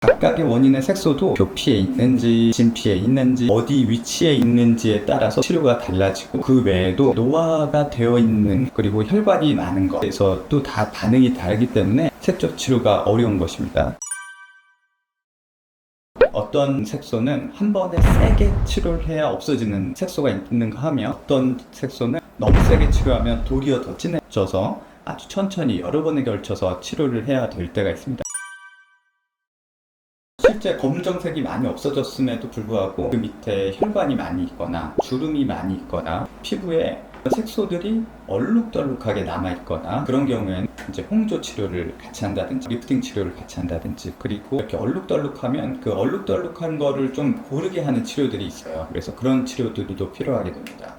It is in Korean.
각각의 원인의 색소도 교피에 있는지 진피에 있는지 어디 위치에 있는지에 따라서 치료가 달라지고 그 외에도 노화가 되어 있는 그리고 혈관이 많은 것에서 또 다 반응이 다르기 때문에 색조 치료가 어려운 것입니다. 어떤 색소는 한 번에 세게 치료를 해야 없어지는 색소가 있는가 하면 어떤 색소는 너무 세게 치료하면 도리어 더 진해져서 아주 천천히 여러 번에 걸쳐서 치료를 해야 될 때가 있습니다. 실제 검정색이 많이 없어졌음에도 불구하고 그 밑에 혈관이 많이 있거나 주름이 많이 있거나 피부에 색소들이 얼룩덜룩하게 남아 있거나 그런 경우에는 이제 홍조 치료를 같이 한다든지 리프팅 치료를 같이 한다든지 그리고 이렇게 얼룩덜룩하면 그 얼룩덜룩한 거를 좀 고르게 하는 치료들이 있어요. 그래서 그런 치료들도 필요하게 됩니다.